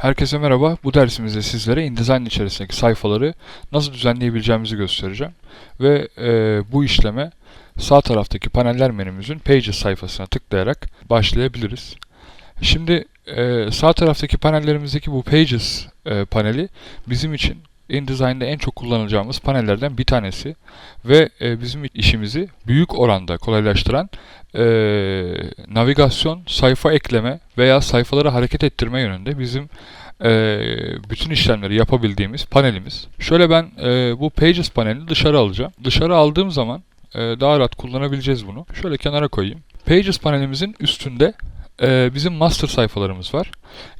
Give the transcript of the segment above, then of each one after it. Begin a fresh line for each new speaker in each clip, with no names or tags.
Herkese merhaba. Bu dersimizde sizlere InDesign içerisindeki sayfaları nasıl düzenleyebileceğimizi göstereceğim. Ve e, bu işleme sağ taraftaki paneller menümüzün Pages sayfasına tıklayarak başlayabiliriz. Şimdi e, sağ taraftaki panellerimizdeki bu Pages e, paneli bizim için InDesign'da en çok kullanacağımız panellerden bir tanesi ve e, bizim işimizi büyük oranda kolaylaştıran e, navigasyon, sayfa ekleme veya sayfaları hareket ettirme yönünde bizim e, bütün işlemleri yapabildiğimiz panelimiz. Şöyle ben e, bu Pages panelini dışarı alacağım. Dışarı aldığım zaman e, daha rahat kullanabileceğiz bunu. Şöyle kenara koyayım. Pages panelimizin üstünde e, bizim master sayfalarımız var.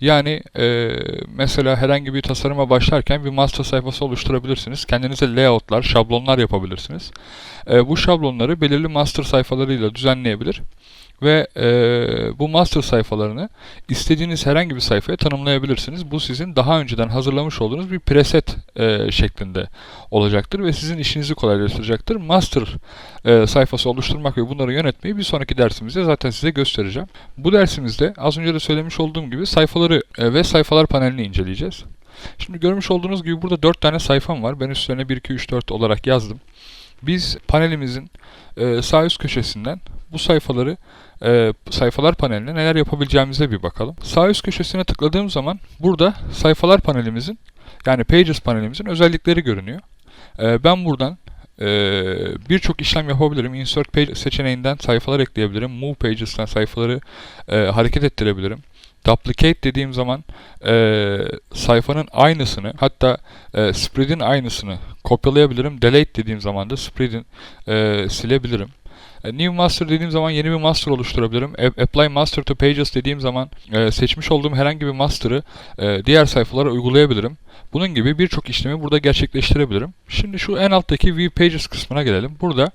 Yani e, mesela herhangi bir tasarıma başlarken bir master sayfası oluşturabilirsiniz. Kendinize layoutlar, şablonlar yapabilirsiniz. E, bu şablonları belirli master sayfalarıyla düzenleyebilir ve e, bu master sayfalarını istediğiniz herhangi bir sayfaya tanımlayabilirsiniz. Bu sizin daha önceden hazırlamış olduğunuz bir preset e, şeklinde olacaktır ve sizin işinizi kolaylaştıracaktır. Master e, sayfası oluşturmak ve bunları yönetmeyi bir sonraki dersimizde zaten size göstereceğim. Bu dersimizde az önce de söylemiş olduğum gibi sayfaları e, ve sayfalar panelini inceleyeceğiz. Şimdi görmüş olduğunuz gibi burada 4 tane sayfam var. Ben üstlerine 1, 2, 3, 4 olarak yazdım. Biz panelimizin e, sağ üst köşesinden bu sayfaları e, sayfalar paneline neler yapabileceğimize bir bakalım. Sağ üst köşesine tıkladığım zaman burada sayfalar panelimizin yani Pages panelimizin özellikleri görünüyor. E, ben buradan e, birçok işlem yapabilirim. Insert Page seçeneğinden sayfalar ekleyebilirim. Move Pages'ten sayfaları e, hareket ettirebilirim. Duplicate dediğim zaman e, sayfanın aynısını hatta e, spread'in aynısını kopyalayabilirim. Delete dediğim zaman da spread'in e, silebilirim. E, New Master dediğim zaman yeni bir master oluşturabilirim. Apply Master to Pages dediğim zaman e, seçmiş olduğum herhangi bir master'ı e, diğer sayfalara uygulayabilirim. Bunun gibi birçok işlemi burada gerçekleştirebilirim. Şimdi şu en alttaki View Pages kısmına gelelim. Burada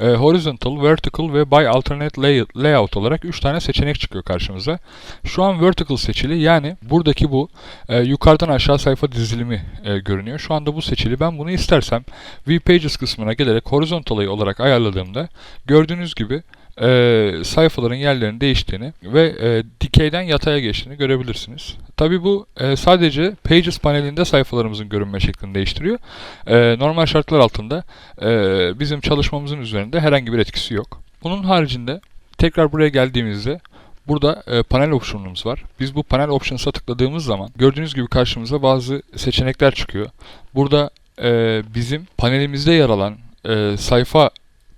e, horizontal, vertical ve by alternate lay layout olarak 3 tane seçenek çıkıyor karşımıza. Şu an vertical seçili yani buradaki bu e, yukarıdan aşağı sayfa dizilimi e, görünüyor. Şu anda bu seçili. Ben bunu istersem View Pages kısmına gelerek horizontal olarak ayarladığımda gördüğünüz gibi e, sayfaların yerlerinin değiştiğini ve e, dikeyden yataya geçtiğini görebilirsiniz. Tabi bu e, sadece Pages panelinde sayfalarımızın görünme şeklini değiştiriyor. E, normal şartlar altında e, bizim çalışmamızın üzerinde herhangi bir etkisi yok. Bunun haricinde tekrar buraya geldiğimizde Burada e, panel option'umuz var. Biz bu panel options'a tıkladığımız zaman gördüğünüz gibi karşımıza bazı seçenekler çıkıyor. Burada e, bizim panelimizde yer alan e, sayfa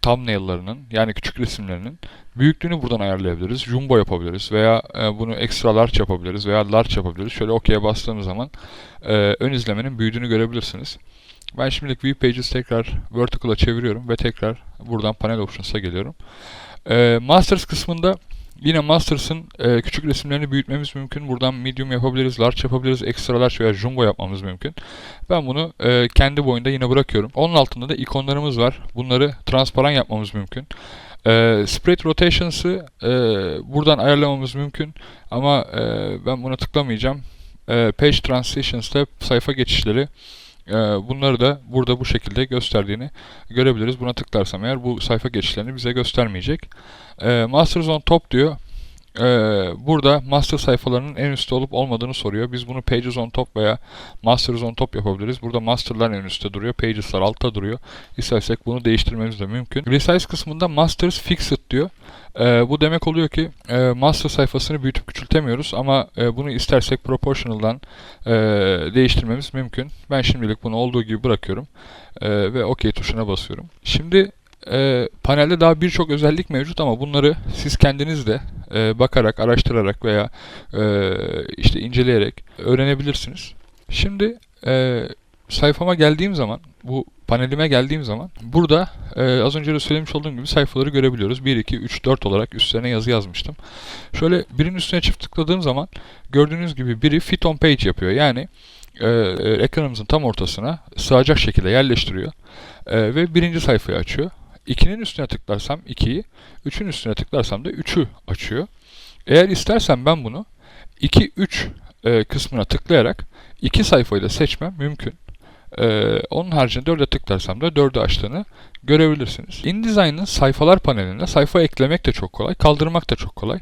thumbnail'larının yani küçük resimlerinin büyüklüğünü buradan ayarlayabiliriz. Jumbo yapabiliriz veya e, bunu extra large yapabiliriz veya large yapabiliriz. Şöyle OK'ye bastığımız zaman e, ön izlemenin büyüdüğünü görebilirsiniz. Ben şimdilik View Pages tekrar Vertical'a çeviriyorum ve tekrar buradan Panel Options'a geliyorum. E, Masters kısmında Yine Masters'ın e, küçük resimlerini büyütmemiz mümkün. Buradan medium yapabiliriz, large yapabiliriz, extra large veya jumbo yapmamız mümkün. Ben bunu e, kendi boyunda yine bırakıyorum. Onun altında da ikonlarımız var. Bunları transparan yapmamız mümkün. E, spread rotations'ı e, buradan ayarlamamız mümkün. Ama e, ben buna tıklamayacağım. E, page transitions'ta sayfa geçişleri Bunları da burada bu şekilde gösterdiğini görebiliriz. Buna tıklarsam eğer bu sayfa geçişlerini bize göstermeyecek. E, Masters on top diyor. E, burada master sayfalarının en üstte olup olmadığını soruyor. Biz bunu pages on top veya masters on top yapabiliriz. Burada masterlar en üstte duruyor. Pages'lar altta duruyor. İstersek bunu değiştirmemiz de mümkün. Resize kısmında masters fixed diyor. E, bu demek oluyor ki e, master sayfasını büyütüp küçültemiyoruz ama e, bunu istersek proportional'dan e, değiştirmemiz mümkün. Ben şimdilik bunu olduğu gibi bırakıyorum e, ve OK tuşuna basıyorum. Şimdi e, panelde daha birçok özellik mevcut ama bunları siz kendiniz de e, bakarak, araştırarak veya e, işte inceleyerek öğrenebilirsiniz. Şimdi e, sayfama geldiğim zaman, bu panelime geldiğim zaman burada e, az önce de söylemiş olduğum gibi sayfaları görebiliyoruz. 1, 2, 3, 4 olarak üstlerine yazı yazmıştım. Şöyle birinin üstüne çift tıkladığım zaman gördüğünüz gibi biri fit on page yapıyor. Yani e, ekranımızın tam ortasına sığacak şekilde yerleştiriyor e, ve birinci sayfayı açıyor. 2'nin üstüne tıklarsam 2'yi, 3'ün üstüne tıklarsam da 3'ü açıyor. Eğer istersem ben bunu 2, 3 e, kısmına tıklayarak iki sayfayı da seçmem mümkün. Ee, onun haricinde 4'e tıklarsam da 4'ü açtığını görebilirsiniz. InDesign'ın sayfalar paneline sayfa eklemek de çok kolay, kaldırmak da çok kolay.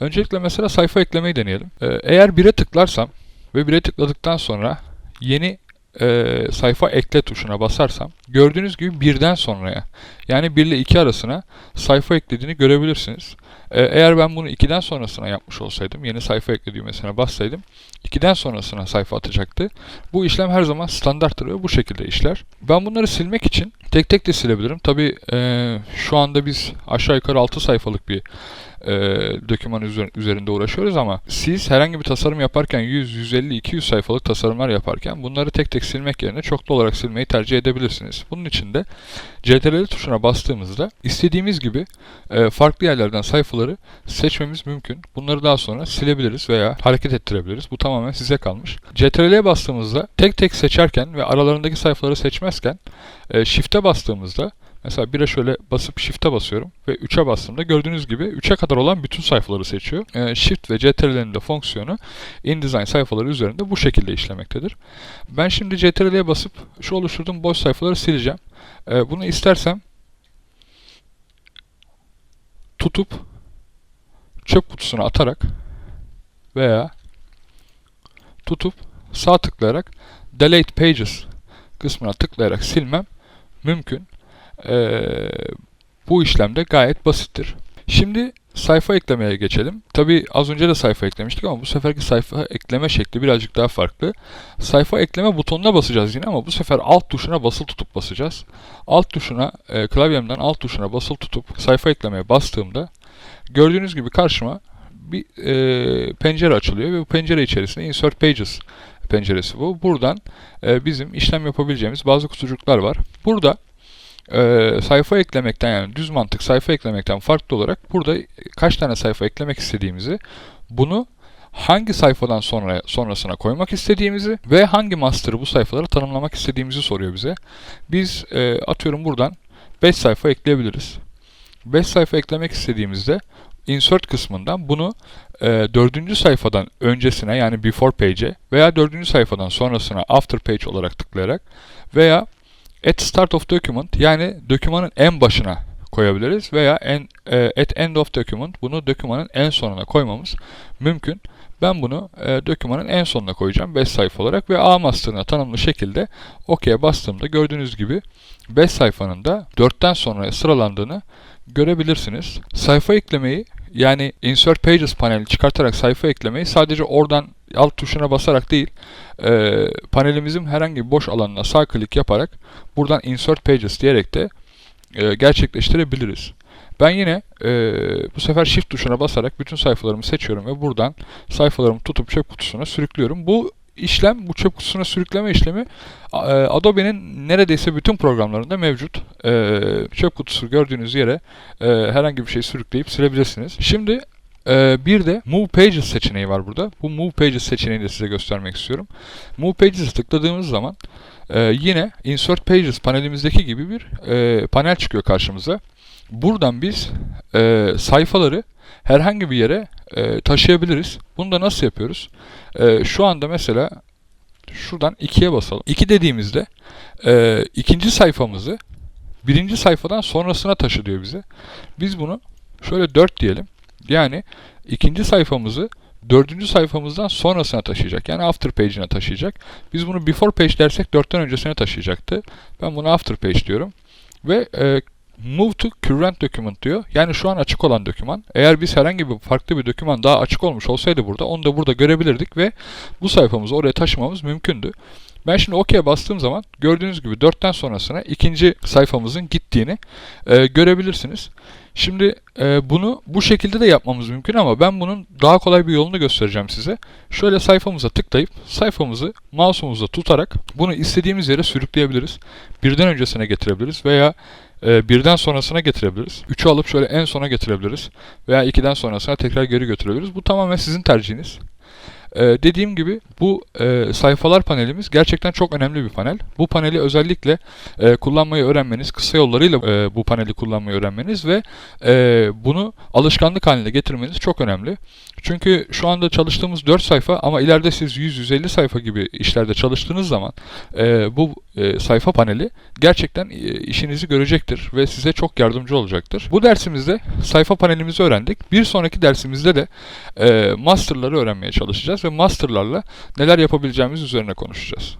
Öncelikle mesela sayfa eklemeyi deneyelim. Ee, eğer 1'e tıklarsam ve 1'e tıkladıktan sonra yeni e, sayfa ekle tuşuna basarsam gördüğünüz gibi birden sonraya yani 1 ile 2 arasına sayfa eklediğini görebilirsiniz. E, eğer ben bunu 2'den sonrasına yapmış olsaydım yeni sayfa ekle düğmesine bassaydım 2'den sonrasına sayfa atacaktı. Bu işlem her zaman standarttır ve bu şekilde işler. Ben bunları silmek için tek tek de silebilirim. Tabi e, şu anda biz aşağı yukarı 6 sayfalık bir e, doküman üzerinde uğraşıyoruz ama siz herhangi bir tasarım yaparken 100, 150, 200 sayfalık tasarımlar yaparken bunları tek tek silmek yerine çoklu olarak silmeyi tercih edebilirsiniz. Bunun için de CTRL tuşuna bastığımızda istediğimiz gibi e, farklı yerlerden sayfaları seçmemiz mümkün. Bunları daha sonra silebiliriz veya hareket ettirebiliriz. Bu tamamen size kalmış. CTRL'ye bastığımızda tek tek seçerken ve aralarındaki sayfaları seçmezken e, Shift'e bastığımızda Mesela 1'e şöyle basıp Shift'e basıyorum ve 3'e bastığımda gördüğünüz gibi 3'e kadar olan bütün sayfaları seçiyor. E, Shift ve CTRL'nin de fonksiyonu InDesign sayfaları üzerinde bu şekilde işlemektedir. Ben şimdi CTRL'ye basıp şu oluşturduğum boş sayfaları sileceğim. E, bunu istersem tutup çöp kutusuna atarak veya tutup sağ tıklayarak Delete Pages kısmına tıklayarak silmem mümkün. Ee, bu işlem de gayet basittir. Şimdi sayfa eklemeye geçelim. Tabi az önce de sayfa eklemiştik ama bu seferki sayfa ekleme şekli birazcık daha farklı. Sayfa ekleme butonuna basacağız yine ama bu sefer alt tuşuna basılı tutup basacağız. Alt tuşuna, e, klavyemden alt tuşuna basılı tutup sayfa eklemeye bastığımda gördüğünüz gibi karşıma bir e, pencere açılıyor ve bu pencere içerisinde Insert Pages penceresi bu. Buradan e, bizim işlem yapabileceğimiz bazı kutucuklar var. Burada e, sayfa eklemekten yani düz mantık sayfa eklemekten farklı olarak burada kaç tane sayfa eklemek istediğimizi bunu hangi sayfadan sonra sonrasına koymak istediğimizi ve hangi master'ı bu sayfalara tanımlamak istediğimizi soruyor bize. Biz e, atıyorum buradan 5 sayfa ekleyebiliriz. 5 sayfa eklemek istediğimizde insert kısmından bunu e, 4. sayfadan öncesine yani before page'e veya 4. sayfadan sonrasına after page olarak tıklayarak veya at start of document yani dokümanın en başına koyabiliriz veya en, e, at end of document bunu dokümanın en sonuna koymamız mümkün. Ben bunu e, dokümanın en sonuna koyacağım 5 sayfa olarak ve A master'ına tanımlı şekilde OK'ye bastığımda gördüğünüz gibi 5 sayfanın da 4'ten sonra sıralandığını görebilirsiniz. Sayfa eklemeyi yani Insert Pages paneli çıkartarak sayfa eklemeyi sadece oradan alt tuşuna basarak değil, e, panelimizin herhangi bir boş alanına sağ klik yaparak buradan Insert Pages diyerek de e, gerçekleştirebiliriz. Ben yine e, bu sefer Shift tuşuna basarak bütün sayfalarımı seçiyorum ve buradan sayfalarımı tutup çöp kutusuna sürüklüyorum. Bu işlem, bu çöp kutusuna sürükleme işlemi e, Adobe'nin neredeyse bütün programlarında mevcut. E, çöp kutusu gördüğünüz yere e, herhangi bir şey sürükleyip silebilirsiniz. Şimdi bir de Move Pages seçeneği var burada. Bu Move Pages seçeneğini de size göstermek istiyorum. Move Pages'e tıkladığımız zaman yine Insert Pages panelimizdeki gibi bir panel çıkıyor karşımıza. Buradan biz sayfaları herhangi bir yere e, taşıyabiliriz. Bunu da nasıl yapıyoruz? E, şu anda mesela şuradan 2'ye basalım. 2 dediğimizde e, ikinci sayfamızı birinci sayfadan sonrasına taşı diyor bize. Biz bunu şöyle 4 diyelim. Yani ikinci sayfamızı dördüncü sayfamızdan sonrasına taşıyacak. Yani after page'ine taşıyacak. Biz bunu before page dersek dörtten öncesine taşıyacaktı. Ben bunu after page diyorum. Ve e, Move to current document diyor. Yani şu an açık olan doküman. Eğer biz herhangi bir farklı bir doküman daha açık olmuş olsaydı burada onu da burada görebilirdik ve bu sayfamızı oraya taşımamız mümkündü. Ben şimdi OK'ye bastığım zaman gördüğünüz gibi 4'ten sonrasına ikinci sayfamızın gittiğini e, görebilirsiniz. Şimdi e, bunu bu şekilde de yapmamız mümkün ama ben bunun daha kolay bir yolunu göstereceğim size. Şöyle sayfamıza tıklayıp sayfamızı mouse'umuzla tutarak bunu istediğimiz yere sürükleyebiliriz. Birden öncesine getirebiliriz veya e, birden sonrasına getirebiliriz. 3'ü alıp şöyle en sona getirebiliriz. Veya 2'den sonrasına tekrar geri götürebiliriz. Bu tamamen sizin tercihiniz. Ee, dediğim gibi bu e, sayfalar panelimiz gerçekten çok önemli bir panel. Bu paneli özellikle e, kullanmayı öğrenmeniz, kısa yollarıyla e, bu paneli kullanmayı öğrenmeniz ve e, bunu alışkanlık haline getirmeniz çok önemli. Çünkü şu anda çalıştığımız 4 sayfa ama ileride siz 100-150 sayfa gibi işlerde çalıştığınız zaman e, bu e, sayfa paneli gerçekten e, işinizi görecektir ve size çok yardımcı olacaktır. Bu dersimizde sayfa panelimizi öğrendik. Bir sonraki dersimizde de e, masterları öğrenmeye çalışacağız ve masterlarla neler yapabileceğimiz üzerine konuşacağız.